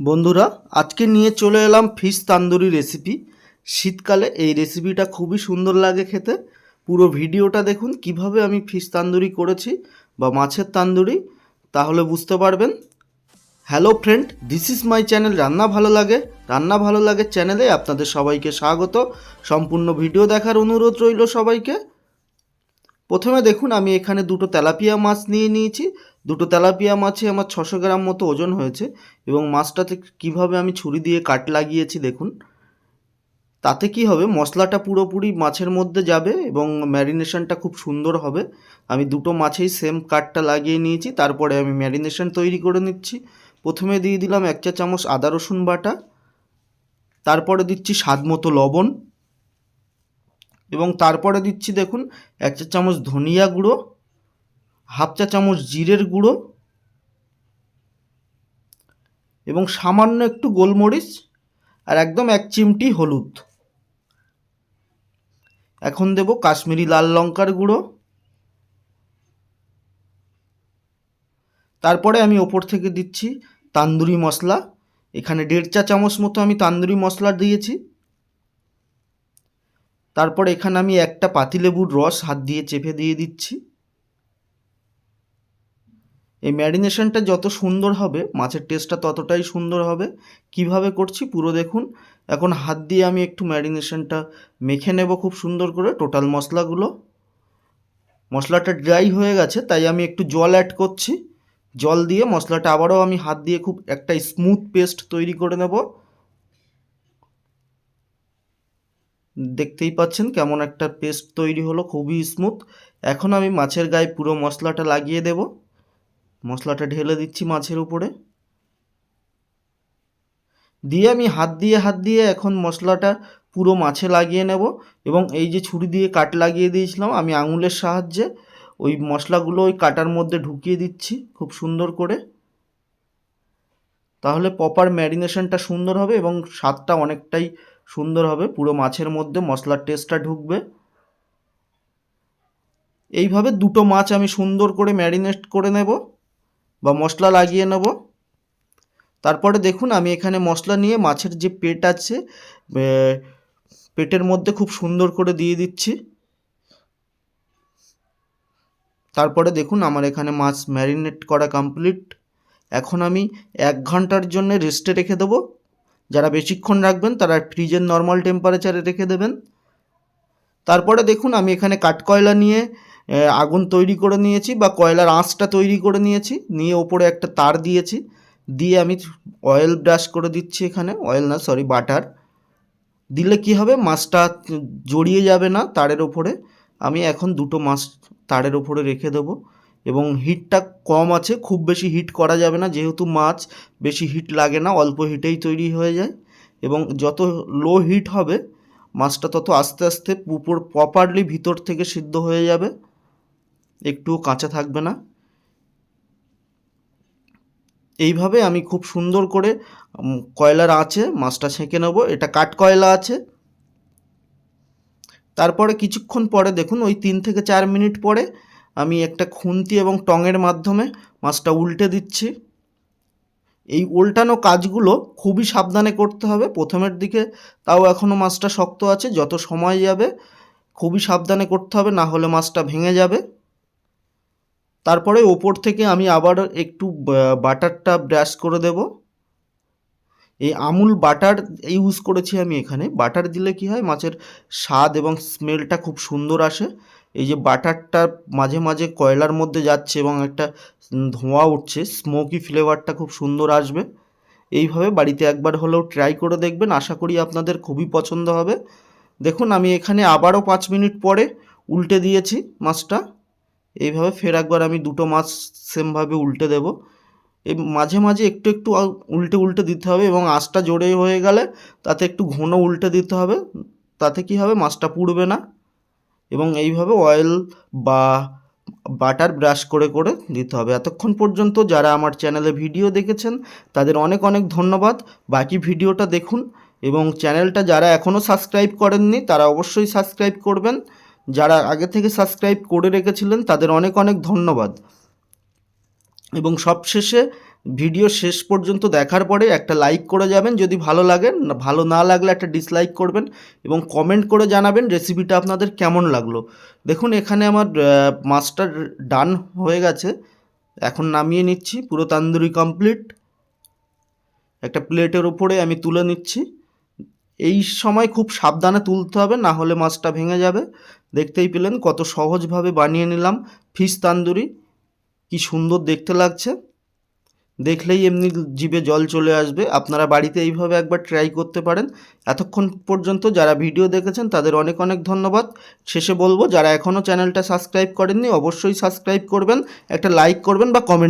বন্ধুরা, আজকে নিয়ে চলে এলাম ফিশ তান্দুরি রেসিপি শীতকালে এই রেসিপিটা খুবই সুন্দর লাগে খেতে। পুরো ভিডিওটা দেখুন, কীভাবে আমি ফিশ তান্দুরি করেছি বা মাছের তান্দুরি, তাহলে বুঝতে পারবেন। Hello friend this is my channel রান্না ভালো লাগে? রান্না ভালো লাগে চ্যানেলে আপনাদের সবাইকে স্বাগত। সম্পূর্ণ ভিডিও দেখার অনুরোধ রইল সবাইকে। প্রথমে দেখুন, আমি এখানে দুটো তেলাপিয়া মাছ নিয়ে নিয়েছি। দুটো তেলাপিয়া মাছে আমার ছশো গ্রাম মতো ওজন হয়েছে এবং মাছটাতে কীভাবে আমি ছুরি দিয়ে কাট লাগিয়েছি দেখুন। তাতে কি হবে? মশলাটা পুরোপুরি মাছের মধ্যে যাবে এবং ম্যারিনেশনটা খুব সুন্দর হবে। আমি দুটো মাছেই সেম কাটটা লাগিয়ে নিয়েছি, তারপরে আমি ম্যারিনেশন তৈরি করে নিচ্ছি। প্রথমে দিয়ে দিলাম এক চা চামচ আদা রসুন বাটা, তারপরে দিচ্ছি স্বাদ মতো লবণ এবং তারপরে দিচ্ছি দেখুন, এক চা চামচ ধনিয়া গুঁড়ো হাফ চা চামচ জিরের গুঁড়ো এবং সামান্য একটু গোলমরিচ আর একদম এক চিমটি হলুদ। এখন দেব কাশ্মীরি লাল লঙ্কার গুঁড়ো। তারপরে আমি ওপর থেকে দিচ্ছি তান্দুরি মশলা। এখানে দেড় চা চামচ মতো আমি তান্দুরি মশলা দিয়েছি। তারপর এখানে আমি একটা পাতিলেবুর রস হাত দিয়ে চেপে দিয়ে দিচ্ছি। এই ম্যারিনেশনটা যত সুন্দর হবে, মাছের টেস্টটা ততটাই সুন্দর হবে। কীভাবে করছি পুরো দেখুন। এখন হাত দিয়ে আমি একটু ম্যারিনেশনটা মেখে নেব খুব সুন্দর করে টোটাল মশলাগুলো। মশলাটা ড্রাই হয়ে গেছে, তাই আমি একটু জল অ্যাড করছি। জল দিয়ে মশলাটা আবারও আমি হাত দিয়ে খুব একটা স্মুথ পেস্ট তৈরি করে নেব। দেখতেই পাচ্ছেন কেমন একটা পেস্ট তৈরি হলো, খুবই স্মুথ এখন আমি মাছের গায়ে পুরো মশলাটা লাগিয়ে দেব। মশলাটা ঢেলে দিচ্ছি মাছের উপরে। দিয়ে আমি হাত দিয়ে হাত দিয়ে এখন মশলাটা পুরো মাছে লাগিয়ে নেব এবং এই যে ছুরি দিয়ে কাট লাগিয়ে দিয়েছিলাম, আমি আঙুলের সাহায্যে ওই মশলাগুলো ওই কাটার মধ্যে ঢুকিয়ে দিচ্ছি খুব সুন্দর করে। তাহলে প্রপার ম্যারিনেশনটা সুন্দর হবে এবং স্বাদটা অনেকটাই সুন্দর হবে, পুরো মাছের মধ্যে মশলার টেস্টটা ঢুকবে। এইভাবে দুটো মাছ আমি সুন্দর করে ম্যারিনেট করে নেব। বা মশলা লাগিয়ে নেব। তারপরে দেখুন, আমি এখানে মশলা নিয়ে মাছের যে পেট আছে পেটের মধ্যে খুব সুন্দর করে দিয়ে দিচ্ছি। তারপরে দেখুন, আমার এখানে মাছ ম্যারিনেট করা কমপ্লিট। এখন আমি এক ঘণ্টার জন্য রেস্টে রেখে দেবো। যারা বেশিক্ষণ রাখবেন, তারা ফ্রিজের নর্মাল টেম্পারেচারে রেখে দেবেন। তারপরে দেখুন, আমি এখানে কাঠকয়লা নিয়ে আগুন তৈরি করে নিয়েছি বা কয়লার আঁচটা তৈরি করে নিয়েছি। নিয়ে ওপরে একটা তার দিয়েছি। দিয়ে আমি অয়েল ব্রাশ করে দিচ্ছি এখানে। অয়েল না সরি বাটার দিলে কি হবে? মাছটা জড়িয়ে যাবে না তারের ওপরে। আমি এখন দুটো মাছ তারের ওপরে রেখে দেবো। এবং হিটটা কম আছে, খুব বেশি হিট করা যাবে না। যেহেতু মাছ, বেশি হিট লাগে না, অল্প হিটেই তৈরি হয়ে যায়। এবং যত লো হিট হবে মাছটা তত আস্তে আস্তে উপর প্রপারলি ভিতর থেকে সিদ্ধ হয়ে যাবে। একটুও কাঁচা থাকবে না। এইভাবে আমি খুব সুন্দর করে কয়লার আঁচে মাছটা ছেঁকে নেব। এটা কাঠ কয়লা আছে। তারপরে কিছুক্ষণ পরে দেখুন, ওই তিন থেকে চার মিনিট পরে আমি একটা খুন্তি এবং টঙের মাধ্যমে মাছটা উল্টে দিচ্ছি। এই উল্টানো কাজগুলো খুবই সাবধানে করতে হবে। প্রথমের দিকে তাও এখনও মাছটা শক্ত আছে, যত সময় যাবে খুবই সাবধানে করতে হবে, না হলে মাছটা ভেঙে যাবে। তারপরে ওপর থেকে আমি আবার একটু বাটারটা ব্রাশ করে দেব। এই আমুল বাটার ইউজ করেছি আমি এখানে। বাটার দিলে কি হয়, মাছের স্বাদ এবং স্মেলটা খুব সুন্দর আসে। এই যে বাটারটা মাঝে মাঝে কয়লার মধ্যে যাচ্ছে এবং একটা ধোঁয়া উঠছে স্মোকি ফ্লেভারটা খুব সুন্দর আসবে। এইভাবে বাড়িতে একবার হলেও ট্রাই করে দেখবেন, আশা করি আপনাদের খুবই পছন্দ হবে। দেখুন, আমি এখানে আবারও পাঁচ মিনিট পরে উল্টে দিয়েছি মাছটা। এইভাবে ফের একবার আমি দুটো মাছ সেমভাবে উল্টে দেব। এই মাঝে মাঝে একটু একটু উল্টে উল্টে দিতে হবে এবং আঁচটা জোরে হয়ে গেলে তাতে একটু ঘন উল্টে দিতে হবে। তাতে কি হবে? মাছটা পুড়বে না। এবং এইভাবে অয়েল বা বাটার ব্রাশ করে করে দিতে হবে। এতক্ষণ পর্যন্ত যারা আমার চ্যানেলে ভিডিও দেখেছেন, তাদের অনেক অনেক ধন্যবাদ। বাকি ভিডিওটা দেখুন এবং চ্যানেলটা যারা এখনও সাবস্ক্রাইব করেননি, তারা অবশ্যই সাবস্ক্রাইব করবেন। যারা আগে থেকে সাবস্ক্রাইব করে রেখেছিলেন, তাদের অনেক অনেক ধন্যবাদ। এবং সবশেষে ভিডিও শেষ পর্যন্ত দেখার পরে একটা লাইক করে যাবেন, যদি ভালো লাগে ভালো না লাগলে একটা ডিসলাইক করবেন এবং কমেন্ট করে জানাবেন রেসিপিটা আপনাদের কেমন লাগল। দেখুন, এখানে আমার মাছটা ডান হয়ে গেছে। এখন নামিয়ে নিচ্ছি, পুরো তান্দুরি কমপ্লিট একটা প্লেটের উপরে আমি তুলে নিচ্ছি। এই সময় খুব সাবধানে তুলতে হবে, না হলে মাছটা ভেঙে যাবে। দেখতেই পেলেন কত সহজভাবে বানিয়ে নিলাম ফিশ তান্দুরি। কি সুন্দর দেখতে লাগছে। দেখলেই এমনি জিভে জল চলে আসবে। আপনারা বাড়িতে এইভাবে একবার ট্রাই করতে পারেন। এতক্ষণ পর্যন্ত যারা ভিডিও দেখেছেন, তাদের অনেক অনেক ধন্যবাদ। শেষে বলব, যারা এখনও চ্যানেলটা সাবস্ক্রাইব করেননি, অবশ্যই সাবস্ক্রাইব করবেন, একটা লাইক করবেন বা কমেন্ট